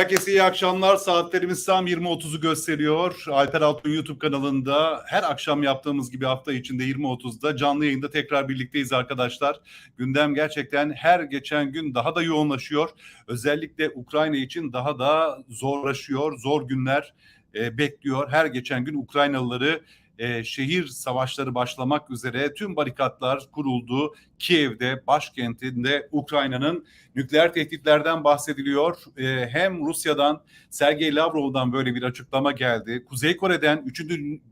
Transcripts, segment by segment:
Herkese iyi akşamlar. Saatlerimiz tam 20.30'u gösteriyor. Alper Altun YouTube kanalında her akşam yaptığımız gibi hafta içinde 20.30'da canlı yayında tekrar birlikteyiz arkadaşlar. Gündem gerçekten her geçen gün daha da yoğunlaşıyor. Özellikle Ukrayna için daha da zorlaşıyor. Zor günler e, bekliyor. Her geçen gün Ukraynalıları e, şehir savaşları başlamak üzere tüm barikatlar kuruldu. Kiev'de, başkentinde Ukrayna'nın nükleer tehditlerden bahsediliyor. E, hem Rusya'dan, Sergey Lavrov'dan böyle bir açıklama geldi. Kuzey Kore'den 3.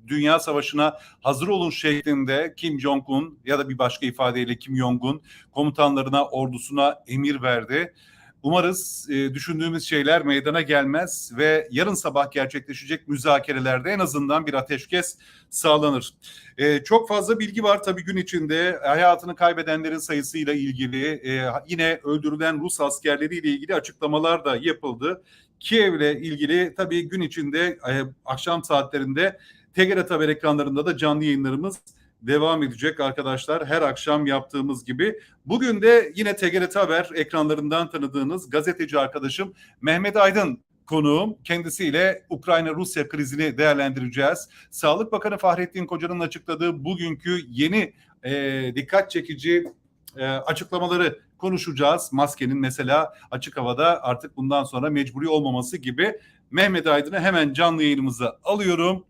Dünya Savaşı'na hazır olun şeklinde Kim Jong-un ya da bir başka ifadeyle Kim Jong-un komutanlarına, ordusuna emir verdi. Umarız e, düşündüğümüz şeyler meydana gelmez ve yarın sabah gerçekleşecek müzakerelerde en azından bir ateşkes sağlanır. E, çok fazla bilgi var tabii gün içinde hayatını kaybedenlerin sayısıyla ilgili e, yine öldürülen Rus askerleriyle ilgili açıklamalar da yapıldı. Kiev'le ilgili tabii gün içinde e, akşam saatlerinde TGRT haber ekranlarında da canlı yayınlarımız devam edecek arkadaşlar her akşam yaptığımız gibi. Bugün de yine TGRT Haber ekranlarından tanıdığınız gazeteci arkadaşım Mehmet Aydın konuğum. Kendisiyle Ukrayna-Rusya krizini değerlendireceğiz. Sağlık Bakanı Fahrettin Koca'nın açıkladığı bugünkü yeni e, dikkat çekici e, açıklamaları konuşacağız. Maskenin mesela açık havada artık bundan sonra mecburi olmaması gibi. Mehmet Aydın'ı hemen canlı yayınımıza alıyorum.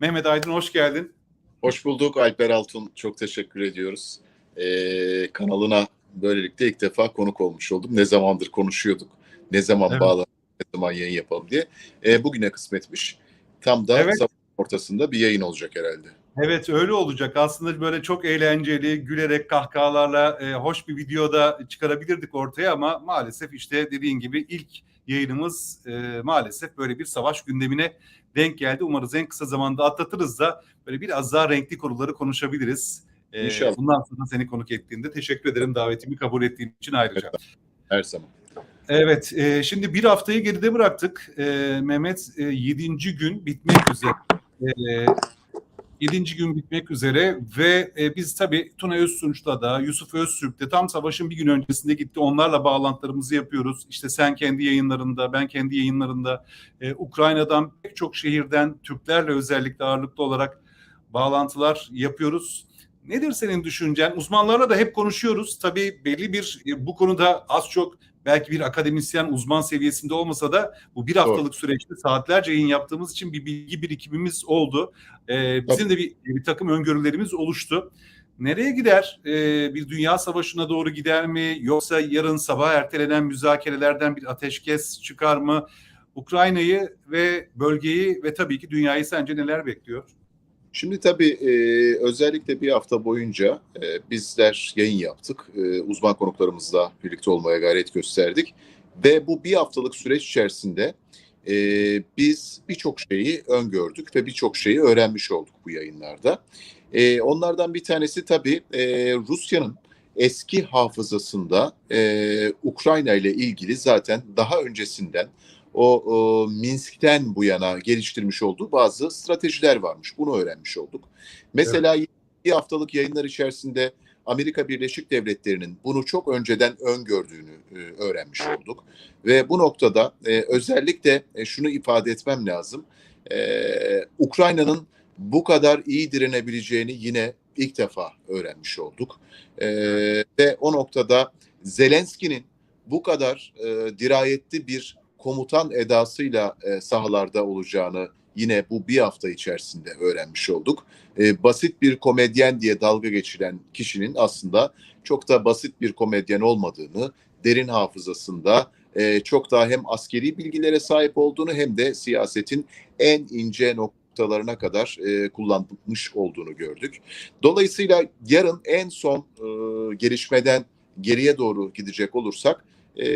Mehmet Aydın hoş geldin. Hoş bulduk Alper Altun. Çok teşekkür ediyoruz. Ee, kanalına böylelikle ilk defa konuk olmuş oldum. Ne zamandır konuşuyorduk. Ne zaman Evet. bağlanalım, ne zaman yayın yapalım diye. Ee, bugüne kısmetmiş. Tam da Evet. ortasında bir yayın olacak herhalde. Evet öyle olacak. Aslında böyle çok eğlenceli, gülerek kahkahalarla e, hoş bir videoda çıkarabilirdik ortaya ama maalesef işte dediğin gibi ilk yayınımız e, maalesef böyle bir savaş gündemine denk geldi. Umarız en kısa zamanda atlatırız da böyle biraz daha renkli konuları konuşabiliriz. E, İnşallah. Bundan sonra seni konuk ettiğinde teşekkür ederim davetimi kabul ettiğin için ayrıca. Her zaman. Evet, e, şimdi bir haftayı geride bıraktık. E, Mehmet e, yedinci gün bitmek üzere. E, yedinci gün bitmek üzere ve e, biz tabii Tuna Öztunç'ta da Yusuf Öztürk'te tam savaşın bir gün öncesinde gitti. Onlarla bağlantılarımızı yapıyoruz. İşte sen kendi yayınlarında, ben kendi yayınlarında e, Ukrayna'dan pek çok şehirden Türklerle özellikle ağırlıklı olarak bağlantılar yapıyoruz. Nedir senin düşüncen? Uzmanlarla da hep konuşuyoruz. Tabii belli bir e, bu konuda az çok belki bir akademisyen uzman seviyesinde olmasa da bu bir haftalık süreçte saatlerce yayın yaptığımız için bir bilgi birikimimiz oldu. Ee, bizim de bir, bir takım öngörülerimiz oluştu. Nereye gider? Ee, bir dünya savaşına doğru gider mi? Yoksa yarın sabah ertelenen müzakerelerden bir ateşkes çıkar mı? Ukrayna'yı ve bölgeyi ve tabii ki dünyayı sence neler bekliyor? Şimdi tabii e, özellikle bir hafta boyunca e, bizler yayın yaptık. E, uzman konuklarımızla birlikte olmaya gayret gösterdik. Ve bu bir haftalık süreç içerisinde e, biz birçok şeyi öngördük ve birçok şeyi öğrenmiş olduk bu yayınlarda. E, onlardan bir tanesi tabii e, Rusya'nın eski hafızasında e, Ukrayna ile ilgili zaten daha öncesinden o, o Minsk'ten bu yana geliştirmiş olduğu bazı stratejiler varmış. Bunu öğrenmiş olduk. Mesela bir haftalık yayınlar içerisinde Amerika Birleşik Devletleri'nin bunu çok önceden öngördüğünü e, öğrenmiş olduk. Ve bu noktada e, özellikle e, şunu ifade etmem lazım. E, Ukrayna'nın bu kadar iyi direnebileceğini yine ilk defa öğrenmiş olduk. E, ve o noktada Zelenski'nin bu kadar e, dirayetli bir komutan edasıyla e, sahalarda olacağını yine bu bir hafta içerisinde öğrenmiş olduk. E, basit bir komedyen diye dalga geçilen kişinin aslında çok da basit bir komedyen olmadığını, derin hafızasında e, çok daha hem askeri bilgilere sahip olduğunu hem de siyasetin en ince noktalarına kadar e, kullanmış olduğunu gördük. Dolayısıyla yarın en son e, gelişmeden geriye doğru gidecek olursak e,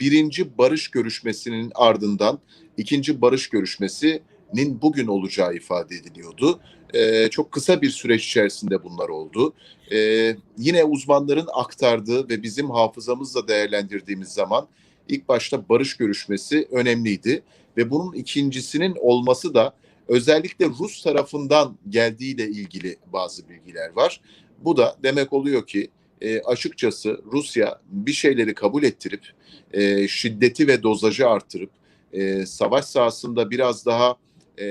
birinci barış görüşmesinin ardından ikinci barış görüşmesinin bugün olacağı ifade ediliyordu. Ee, çok kısa bir süreç içerisinde bunlar oldu. Ee, yine uzmanların aktardığı ve bizim hafızamızla değerlendirdiğimiz zaman ilk başta barış görüşmesi önemliydi ve bunun ikincisinin olması da özellikle Rus tarafından geldiğiyle ilgili bazı bilgiler var. Bu da demek oluyor ki e, açıkçası Rusya bir şeyleri kabul ettirip e, şiddeti ve dozajı artırıp e, savaş sahasında biraz daha e,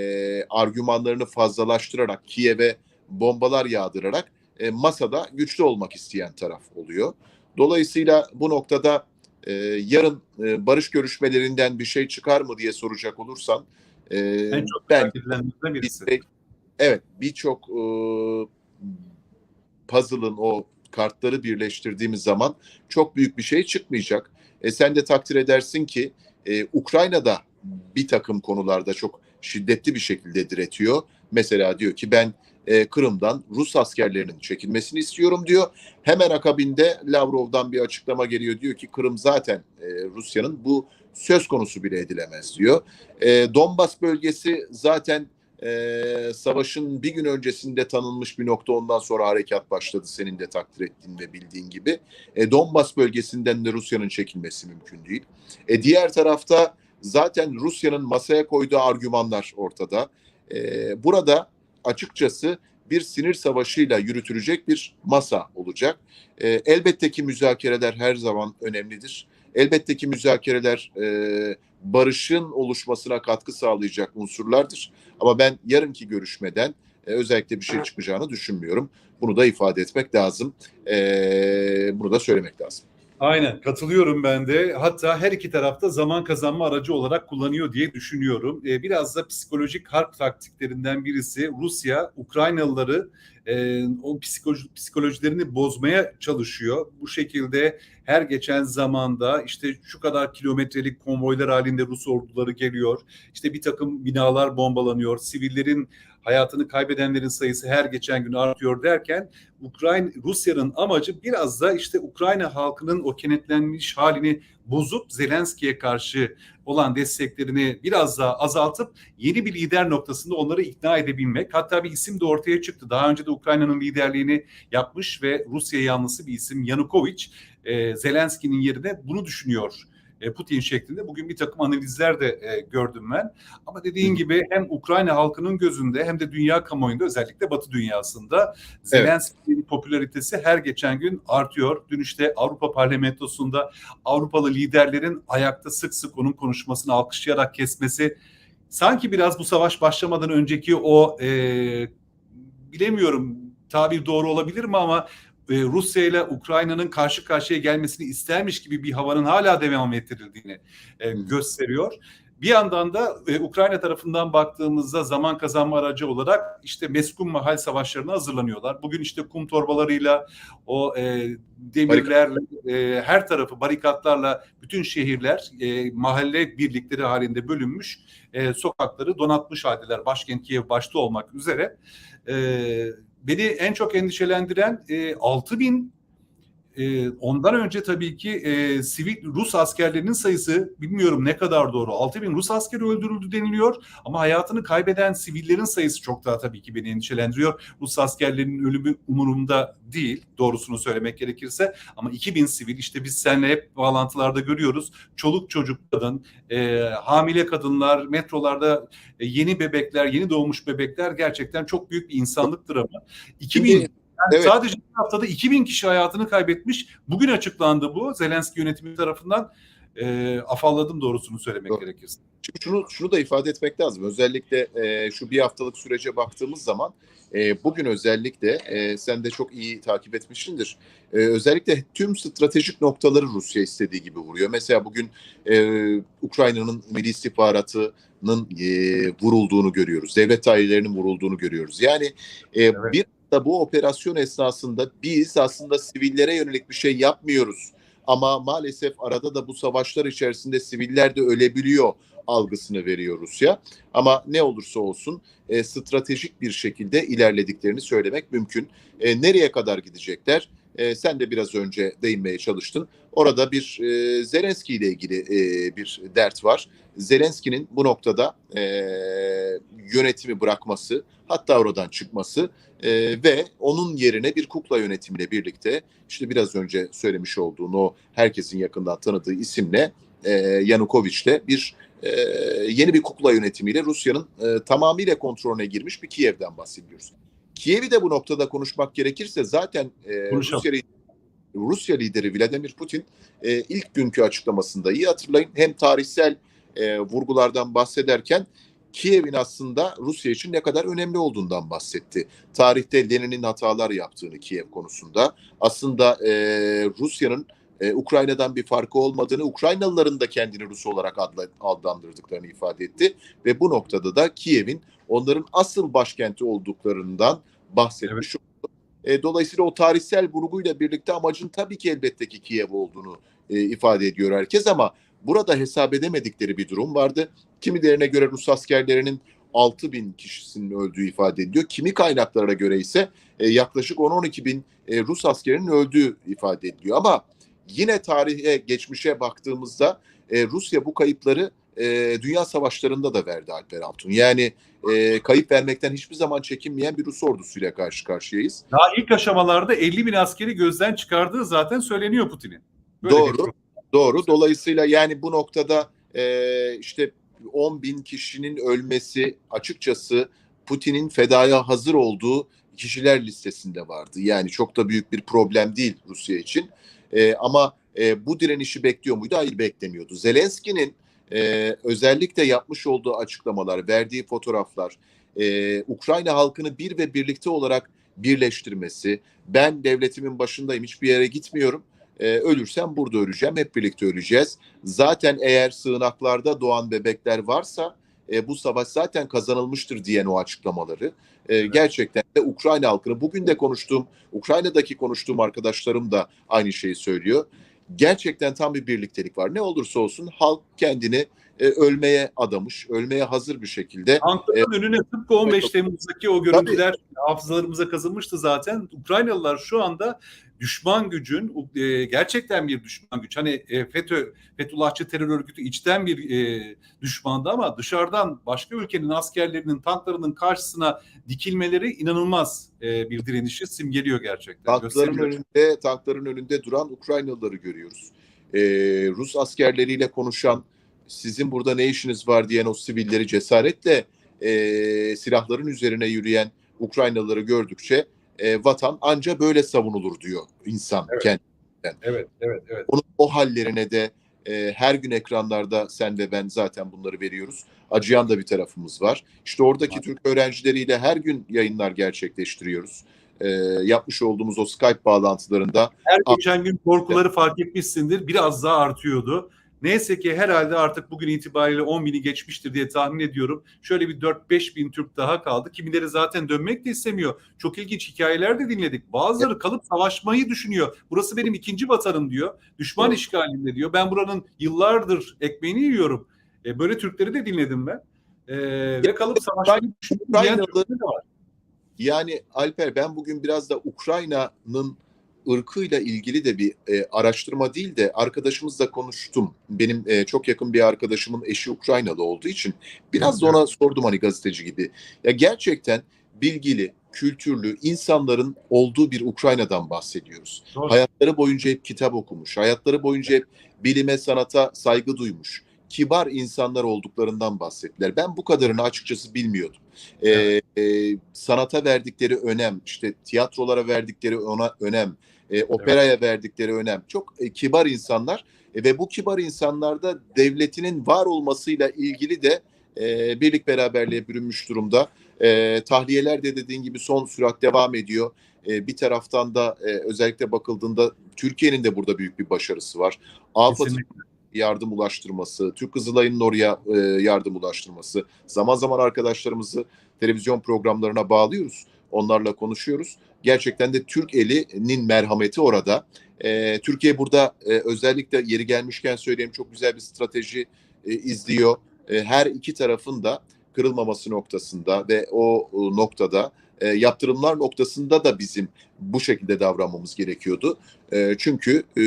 argümanlarını fazlalaştırarak Kiev'e bombalar yağdırarak e, masada güçlü olmak isteyen taraf oluyor. Dolayısıyla bu noktada e, yarın e, barış görüşmelerinden bir şey çıkar mı diye soracak olursan e, En çok ben birisi. bir- evet birçok e, puzzle'ın o kartları birleştirdiğimiz zaman çok büyük bir şey çıkmayacak. E, sen de takdir edersin ki e, Ukrayna'da bir takım konularda çok şiddetli bir şekilde diretiyor. Mesela diyor ki ben e, Kırım'dan Rus askerlerinin çekilmesini istiyorum diyor. Hemen akabinde Lavrov'dan bir açıklama geliyor diyor ki Kırım zaten e, Rusya'nın bu söz konusu bile edilemez diyor. E, Donbas bölgesi zaten e, savaşın bir gün öncesinde tanınmış bir nokta ondan sonra harekat başladı senin de takdir ettiğin ve bildiğin gibi. E, Donbas bölgesinden de Rusya'nın çekilmesi mümkün değil. E, diğer tarafta zaten Rusya'nın masaya koyduğu argümanlar ortada. E, burada açıkçası bir sinir savaşıyla yürütülecek bir masa olacak. E, elbette ki müzakereler her zaman önemlidir. Elbette ki müzakereler e, barışın oluşmasına katkı sağlayacak unsurlardır. Ama ben yarınki görüşmeden e, özellikle bir şey çıkacağını düşünmüyorum. Bunu da ifade etmek lazım. E, bunu da söylemek lazım. Aynen katılıyorum ben de. Hatta her iki tarafta zaman kazanma aracı olarak kullanıyor diye düşünüyorum. Ee, biraz da psikolojik harp taktiklerinden birisi Rusya Ukraynalıları e, o psikoloji, psikolojilerini bozmaya çalışıyor. Bu şekilde her geçen zamanda işte şu kadar kilometrelik konvoylar halinde Rus orduları geliyor. İşte bir takım binalar bombalanıyor. Sivillerin hayatını kaybedenlerin sayısı her geçen gün artıyor derken Ukrayna Rusya'nın amacı biraz da işte Ukrayna halkının o kenetlenmiş halini bozup Zelenski'ye karşı olan desteklerini biraz daha azaltıp yeni bir lider noktasında onları ikna edebilmek. Hatta bir isim de ortaya çıktı. Daha önce de Ukrayna'nın liderliğini yapmış ve Rusya yanlısı bir isim Yanukovych e, Zelenski'nin yerine bunu düşünüyor. E, Putin şeklinde bugün bir takım analizler de e, gördüm ben. Ama dediğin gibi hem Ukrayna halkının gözünde hem de dünya kamuoyunda özellikle Batı dünyasında Zelenski'nin popülaritesi her geçen gün artıyor. Dün işte Avrupa Parlamentosu'nda Avrupalı liderlerin ayakta sık sık onun konuşmasını alkışlayarak kesmesi sanki biraz bu savaş başlamadan önceki o e, bilemiyorum tabir doğru olabilir mi ama e, Rusya ile Ukrayna'nın karşı karşıya gelmesini istermiş gibi bir havanın hala devam ettirildiğini e, gösteriyor. Bir yandan da e, Ukrayna tarafından baktığımızda zaman kazanma aracı olarak işte meskun mahal savaşlarına hazırlanıyorlar. Bugün işte kum torbalarıyla o e, demirlerle e, her tarafı barikatlarla bütün şehirler e, mahalle birlikleri halinde bölünmüş e, sokakları donatmış haldeler. Başkent Kiev başta olmak üzere. E, beni en çok endişelendiren e, 6 bin e, ondan önce tabii ki e, sivil Rus askerlerinin sayısı bilmiyorum ne kadar doğru. 6 bin Rus askeri öldürüldü deniliyor ama hayatını kaybeden sivillerin sayısı çok daha tabii ki beni endişelendiriyor. Rus askerlerinin ölümü umurumda değil doğrusunu söylemek gerekirse ama 2000 sivil işte biz seninle hep bağlantılarda görüyoruz. Çoluk çocuk kadın, e, hamile kadınlar, metrolarda e, yeni bebekler, yeni doğmuş bebekler gerçekten çok büyük bir insanlık dramı. 2000 Şimdi- yani Evet. Sadece bir haftada 2000 kişi hayatını kaybetmiş. Bugün açıklandı bu. Zelenski yönetimi tarafından e, afalladım doğrusunu söylemek Doğru. gerekirse. Şimdi şunu, şunu da ifade etmek lazım. Özellikle e, şu bir haftalık sürece baktığımız zaman e, bugün özellikle e, sen de çok iyi takip etmişsindir. E, özellikle tüm stratejik noktaları Rusya istediği gibi vuruyor. Mesela bugün e, Ukrayna'nın milli istihbaratının e, vurulduğunu görüyoruz. Devlet dairelerinin vurulduğunu görüyoruz. Yani e, Evet. bir da bu operasyon esnasında biz aslında sivillere yönelik bir şey yapmıyoruz. Ama maalesef arada da bu savaşlar içerisinde siviller de ölebiliyor algısını veriyor Rusya. Ama ne olursa olsun e, stratejik bir şekilde ilerlediklerini söylemek mümkün. E, nereye kadar gidecekler? E, sen de biraz önce değinmeye çalıştın. Orada bir e, Zelenski ile ilgili e, bir dert var. Zelenski'nin bu noktada e, yönetimi bırakması, hatta oradan çıkması e, ve onun yerine bir kukla yönetimiyle birlikte işte biraz önce söylemiş olduğun o herkesin yakından tanıdığı isimle e, Yanukovych'le bir e, yeni bir kukla yönetimiyle Rusya'nın e, tamamıyla kontrolüne girmiş bir Kiev'den bahsediyoruz. Kiev'i de bu noktada konuşmak gerekirse zaten e. Rusya Rusya lideri Vladimir Putin e, ilk günkü açıklamasında iyi hatırlayın hem tarihsel e, vurgulardan bahsederken Kiev'in aslında Rusya için ne kadar önemli olduğundan bahsetti. Tarihte Lenin'in hatalar yaptığını Kiev konusunda aslında e, Rusya'nın e, Ukrayna'dan bir farkı olmadığını, Ukraynalıların da kendini Rus olarak adla, adlandırdıklarını ifade etti. Ve bu noktada da Kiev'in onların asıl başkenti olduklarından bahsetmiş oldu. E, dolayısıyla o tarihsel vurguyla birlikte amacın tabii ki elbette ki Kiev olduğunu e, ifade ediyor herkes ama burada hesap edemedikleri bir durum vardı. Kimilerine göre Rus askerlerinin 6 bin kişisinin öldüğü ifade ediliyor. Kimi kaynaklara göre ise e, yaklaşık 10-12 bin e, Rus askerinin öldüğü ifade ediliyor. Ama yine tarihe, geçmişe baktığımızda e, Rusya bu kayıpları e, dünya savaşlarında da verdi Alper Altun. Yani e, kayıp vermekten hiçbir zaman çekinmeyen bir Rus ordusuyla karşı karşıyayız. Daha ilk aşamalarda 50 bin askeri gözden çıkardığı zaten söyleniyor Putin'in. Doğru. Doğru. Dolayısıyla yani bu noktada e, işte 10 bin kişinin ölmesi açıkçası Putin'in fedaya hazır olduğu kişiler listesinde vardı. Yani çok da büyük bir problem değil Rusya için. E, ama e, bu direnişi bekliyor muydu? Hayır beklemiyordu. Zelenski'nin e, özellikle yapmış olduğu açıklamalar, verdiği fotoğraflar, e, Ukrayna halkını bir ve birlikte olarak birleştirmesi, ben devletimin başındayım, hiçbir yere gitmiyorum, e, ölürsem burada öleceğim, hep birlikte öleceğiz. Zaten eğer sığınaklarda doğan bebekler varsa e, bu savaş zaten kazanılmıştır diyen o açıklamaları e, Evet. gerçekten de Ukrayna halkını bugün de konuştuğum Ukrayna'daki konuştuğum arkadaşlarım da aynı şeyi söylüyor. Gerçekten tam bir birliktelik var. Ne olursa olsun halk kendini e, ölmeye adamış, ölmeye hazır bir şekilde. Tankların önüne tıpkı 15 Evet. Temmuz'daki o görüntüler hafızalarımıza kazınmıştı zaten. Ukraynalılar şu anda düşman gücün e, gerçekten bir düşman güç. Hani e, FETÖ, Fethullahçı terör örgütü içten bir e, düşmandı ama dışarıdan başka ülkenin askerlerinin, tanklarının karşısına dikilmeleri inanılmaz e, bir direnişi simgeliyor gerçekten. Tankların önünde, tankların önünde duran Ukraynalıları görüyoruz. Ee, Rus askerleriyle konuşan, sizin burada ne işiniz var diyen o sivilleri cesaretle e, silahların üzerine yürüyen Ukraynalıları gördükçe e, vatan anca böyle savunulur diyor insan Evet. kendi. Evet, evet, evet. Onun o hallerine de e, her gün ekranlarda sen ve ben zaten bunları veriyoruz. Acıyan da bir tarafımız var. İşte oradaki Var. Türk öğrencileriyle her gün yayınlar gerçekleştiriyoruz. E, yapmış olduğumuz o Skype bağlantılarında Her geçen gün korkuları fark etmişsindir. Biraz daha artıyordu. Neyse ki herhalde artık bugün itibariyle 10 bini geçmiştir diye tahmin ediyorum. Şöyle bir 4-5 bin Türk daha kaldı. Kimileri zaten dönmek de istemiyor. Çok ilginç hikayeler de dinledik. Bazıları kalıp savaşmayı düşünüyor. Burası benim ikinci vatanım diyor. Düşman Evet. işgalinde diyor. Ben buranın yıllardır ekmeğini yiyorum. E, böyle Türkleri de dinledim ben. E, ve kalıp savaşmayı düşünüyor. Yani Alper ben bugün biraz da Ukrayna'nın ırkıyla ilgili de bir e, araştırma değil de arkadaşımızla konuştum. Benim e, çok yakın bir arkadaşımın eşi Ukraynalı olduğu için biraz da ona sordum hani gazeteci gibi. Ya gerçekten bilgili, kültürlü insanların olduğu bir Ukrayna'dan bahsediyoruz. Doğru. Hayatları boyunca hep kitap okumuş, hayatları boyunca hep bilime, sanata saygı duymuş, kibar insanlar olduklarından bahsettiler. Ben bu kadarını açıkçası bilmiyordum. Ee, e, sanata verdikleri önem, işte tiyatrolara verdikleri ona önem, e, operaya verdikleri önem çok e, kibar insanlar E, ve bu kibar insanlarda devletinin var olmasıyla ilgili de e, birlik beraberliğe bürünmüş durumda. E, tahliyeler de dediğin gibi son sürat devam ediyor. E, bir taraftan da e, özellikle bakıldığında Türkiye'nin de burada büyük bir başarısı var. AFAD'ın Kesinlikle. yardım ulaştırması, Türk Kızılay'ın oraya e, yardım ulaştırması. Zaman zaman arkadaşlarımızı televizyon programlarına bağlıyoruz. Onlarla konuşuyoruz. Gerçekten de Türk elinin merhameti orada. E, Türkiye burada e, özellikle yeri gelmişken söyleyeyim çok güzel bir strateji e, izliyor. E, her iki tarafın da kırılmaması noktasında ve o, o noktada e, yaptırımlar noktasında da bizim bu şekilde davranmamız gerekiyordu. E, çünkü e,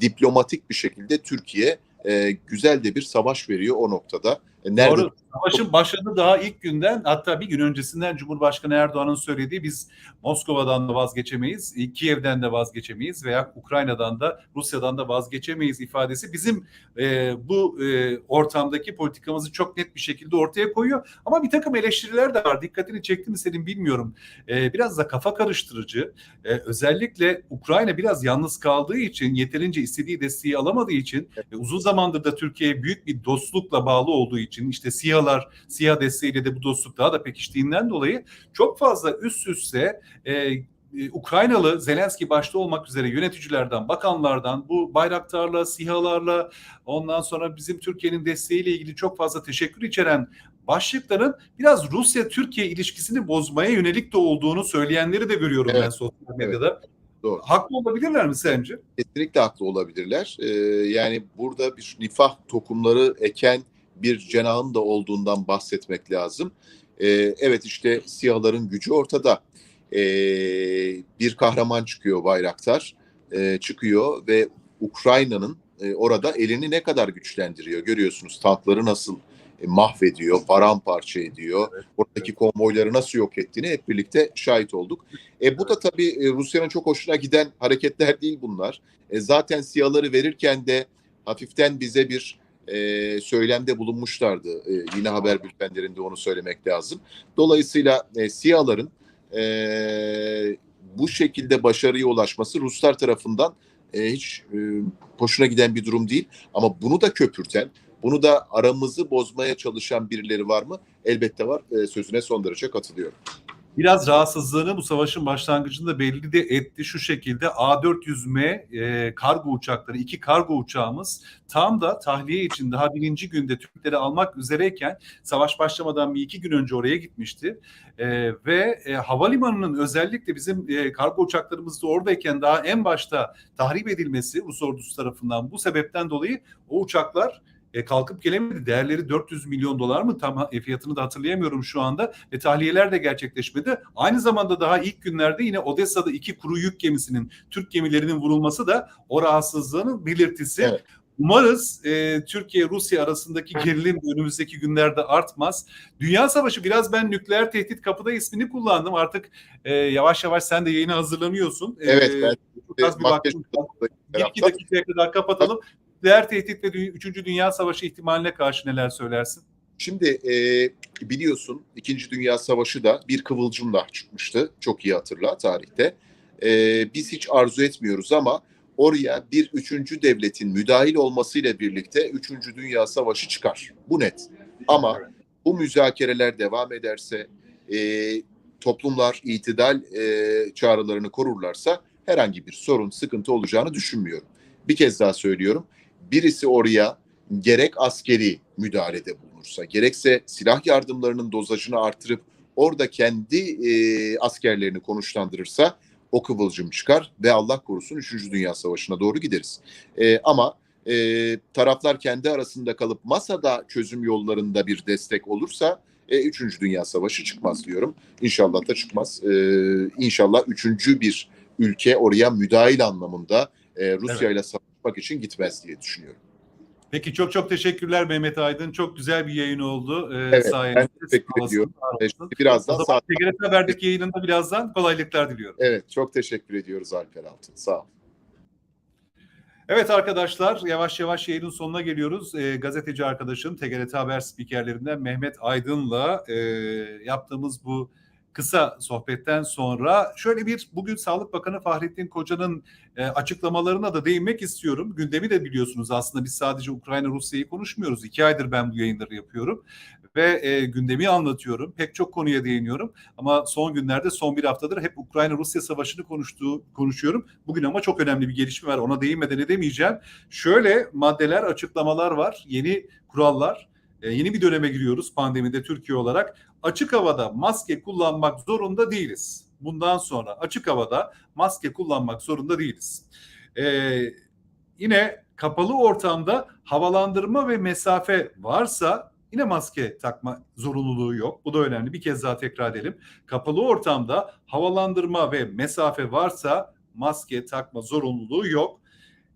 diplomatik bir şekilde Türkiye e, güzel de bir savaş veriyor o noktada. E, Nerede? Doğru. Savaşın başladığı daha ilk günden hatta bir gün öncesinden Cumhurbaşkanı Erdoğan'ın söylediği biz Moskova'dan da vazgeçemeyiz, Kiev'den de vazgeçemeyiz veya Ukrayna'dan da Rusya'dan da vazgeçemeyiz ifadesi bizim e, bu e, ortamdaki politikamızı çok net bir şekilde ortaya koyuyor. Ama bir takım eleştiriler de var. Dikkatini çekti mi senin bilmiyorum. E, biraz da kafa karıştırıcı. E, özellikle Ukrayna biraz yalnız kaldığı için yeterince istediği desteği alamadığı için e, uzun zamandır da Türkiye'ye büyük bir dostlukla bağlı olduğu için işte SİHA'lar, SİHA desteğiyle de bu dostluk daha da pekiştiğinden dolayı çok fazla üst üste e, e, Ukraynalı Zelenski başta olmak üzere yöneticilerden, bakanlardan bu bayraktarla, SİHA'larla ondan sonra bizim Türkiye'nin desteğiyle ilgili çok fazla teşekkür içeren başlıkların biraz Rusya-Türkiye ilişkisini bozmaya yönelik de olduğunu söyleyenleri de görüyorum Evet. ben sosyal medyada. Doğru. Haklı olabilirler mi sence? kesinlikle haklı olabilirler. Ee, yani burada bir nifah tokumları eken bir cenahın da olduğundan bahsetmek lazım. Ee, evet işte siyahların gücü ortada. Ee, bir kahraman çıkıyor Bayraktar, ee, çıkıyor ve Ukrayna'nın e, orada elini ne kadar güçlendiriyor görüyorsunuz. Tankları nasıl e, mahvediyor, paramparça ediyor. Oradaki konvoyları nasıl yok ettiğini hep birlikte şahit olduk. E, bu da tabii e, Rusya'nın çok hoşuna giden hareketler değil bunlar. E, zaten siyaları verirken de hafiften bize bir e, söylemde bulunmuşlardı. E, yine haber bültenlerinde onu söylemek lazım. Dolayısıyla e, siyaların e, bu şekilde başarıya ulaşması Ruslar tarafından e, hiç e, hoşuna giden bir durum değil. Ama bunu da köpürten, bunu da aramızı bozmaya çalışan birileri var mı? Elbette var. E, sözüne son derece katılıyorum. Biraz rahatsızlığını bu savaşın başlangıcında belli de etti. Şu şekilde A400M e, kargo uçakları iki kargo uçağımız tam da tahliye için daha birinci günde Türkleri almak üzereyken savaş başlamadan bir iki gün önce oraya gitmişti. E, ve e, havalimanının özellikle bizim e, kargo uçaklarımız da oradayken daha en başta tahrip edilmesi Rus ordusu tarafından bu sebepten dolayı o uçaklar e, kalkıp gelemedi. Değerleri 400 milyon dolar mı? Tam e, fiyatını da hatırlayamıyorum şu anda. Ve tahliyeler de gerçekleşmedi. Aynı zamanda daha ilk günlerde yine Odessa'da iki kuru yük gemisinin, Türk gemilerinin vurulması da o rahatsızlığının belirtisi. Evet. Umarız e, Türkiye-Rusya arasındaki gerilim de önümüzdeki günlerde artmaz. Dünya Savaşı biraz ben nükleer tehdit kapıda ismini kullandım. Artık e, yavaş yavaş sen de yayına hazırlanıyorsun. E, Evet, ben çok az bir kaldı. Bir iki dakikaya kadar kapatalım. Nükleer tehdit ve 3. Dünya Savaşı ihtimaline karşı neler söylersin? Şimdi e, biliyorsun İkinci Dünya Savaşı da bir kıvılcımla çıkmıştı. Çok iyi hatırla tarihte. E, biz hiç arzu etmiyoruz ama oraya bir üçüncü devletin müdahil olmasıyla birlikte Üçüncü Dünya Savaşı çıkar. Bu net. Ama bu müzakereler devam ederse, e, toplumlar itidal e, çağrılarını korurlarsa herhangi bir sorun, sıkıntı olacağını düşünmüyorum. Bir kez daha söylüyorum. Birisi oraya gerek askeri müdahalede bulunursa, gerekse silah yardımlarının dozajını artırıp orada kendi e, askerlerini konuşlandırırsa o kıvılcım çıkar ve Allah korusun 3. Dünya Savaşı'na doğru gideriz. E, ama e, taraflar kendi arasında kalıp masada çözüm yollarında bir destek olursa e, 3. Dünya Savaşı çıkmaz diyorum. İnşallah da çıkmaz. E, inşallah üçüncü bir ülke oraya müdahil anlamında e, Rusya ile savaşmak için gitmez diye düşünüyorum. Peki çok çok teşekkürler Mehmet Aydın. Çok güzel bir yayın oldu. Ee, Evet, sayenizde. ben teşekkür ediyorum. E, olsun. birazdan O zaman. TGRT Haber'deki yayınında birazdan kolaylıklar diliyorum. Evet, çok teşekkür ediyoruz Alper Altın. Sağ ol. Evet arkadaşlar yavaş yavaş yayının sonuna geliyoruz. Ee, gazeteci arkadaşım TGRT Haber spikerlerinden Mehmet Aydın'la e, yaptığımız bu kısa sohbetten sonra şöyle bir bugün Sağlık Bakanı Fahrettin Koca'nın e, açıklamalarına da değinmek istiyorum. Gündemi de biliyorsunuz aslında biz sadece Ukrayna Rusya'yı konuşmuyoruz. İki aydır ben bu yayınları yapıyorum ve e, gündemi anlatıyorum. Pek çok konuya değiniyorum ama son günlerde son bir haftadır hep Ukrayna-Rusya savaşını konuştuğu konuşuyorum. Bugün ama çok önemli bir gelişme var. Ona değinmeden edemeyeceğim. Şöyle maddeler, açıklamalar var. Yeni kurallar. E, yeni bir döneme giriyoruz pandemide Türkiye olarak. Açık havada maske kullanmak zorunda değiliz. Bundan sonra açık havada maske kullanmak zorunda değiliz. E, yine kapalı ortamda havalandırma ve mesafe varsa yine maske takma zorunluluğu yok. Bu da önemli. Bir kez daha tekrar edelim. Kapalı ortamda havalandırma ve mesafe varsa maske takma zorunluluğu yok.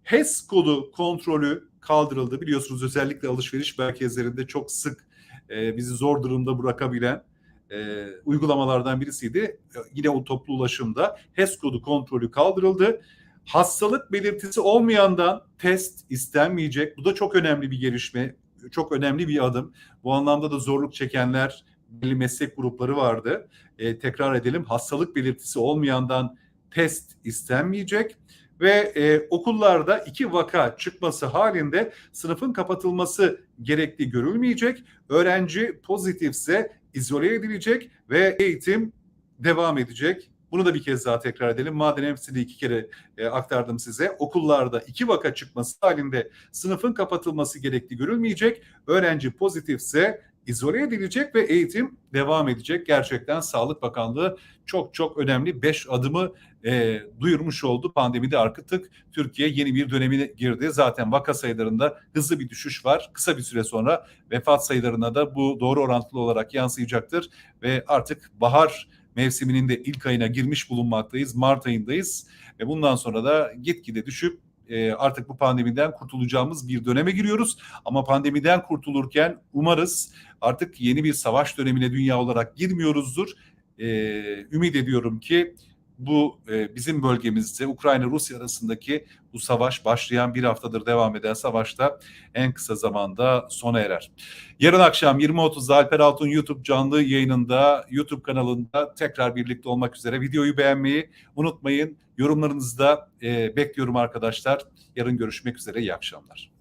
HES kodu kontrolü kaldırıldı. Biliyorsunuz özellikle alışveriş merkezlerinde çok sık e, bizi zor durumda bırakabilen e, uygulamalardan birisiydi. E, Yine o toplu ulaşımda HES kodu kontrolü kaldırıldı. Hastalık belirtisi olmayandan test istenmeyecek. Bu da çok önemli bir gelişme, çok önemli bir adım. Bu anlamda da zorluk çekenler, belli meslek grupları vardı. E, tekrar edelim, hastalık belirtisi olmayandan test istenmeyecek ve e, okullarda iki vaka çıkması halinde sınıfın kapatılması gerekli görülmeyecek. Öğrenci pozitifse izole edilecek ve eğitim devam edecek. Bunu da bir kez daha tekrar edelim. Madem hepsini iki kere e, aktardım size. Okullarda iki vaka çıkması halinde sınıfın kapatılması gerekli görülmeyecek. Öğrenci pozitifse izole edilecek ve eğitim devam edecek. Gerçekten Sağlık Bakanlığı çok çok önemli 5 adımı e, duyurmuş oldu. Pandemide artık Türkiye yeni bir dönemine girdi. Zaten vaka sayılarında hızlı bir düşüş var. Kısa bir süre sonra vefat sayılarına da bu doğru orantılı olarak yansıyacaktır. Ve artık bahar mevsiminin de ilk ayına girmiş bulunmaktayız. Mart ayındayız ve bundan sonra da gitgide düşüp e, artık bu pandemiden kurtulacağımız bir döneme giriyoruz. Ama pandemiden kurtulurken umarız artık yeni bir savaş dönemine dünya olarak girmiyoruzdur. E, ümit ediyorum ki bu e, bizim bölgemizde Ukrayna-Rusya arasındaki bu savaş başlayan bir haftadır devam eden savaşta en kısa zamanda sona erer. Yarın akşam 20.30'da Alper Altun YouTube canlı yayınında YouTube kanalında tekrar birlikte olmak üzere videoyu beğenmeyi unutmayın. Yorumlarınızı da e, bekliyorum arkadaşlar. Yarın görüşmek üzere. İyi akşamlar.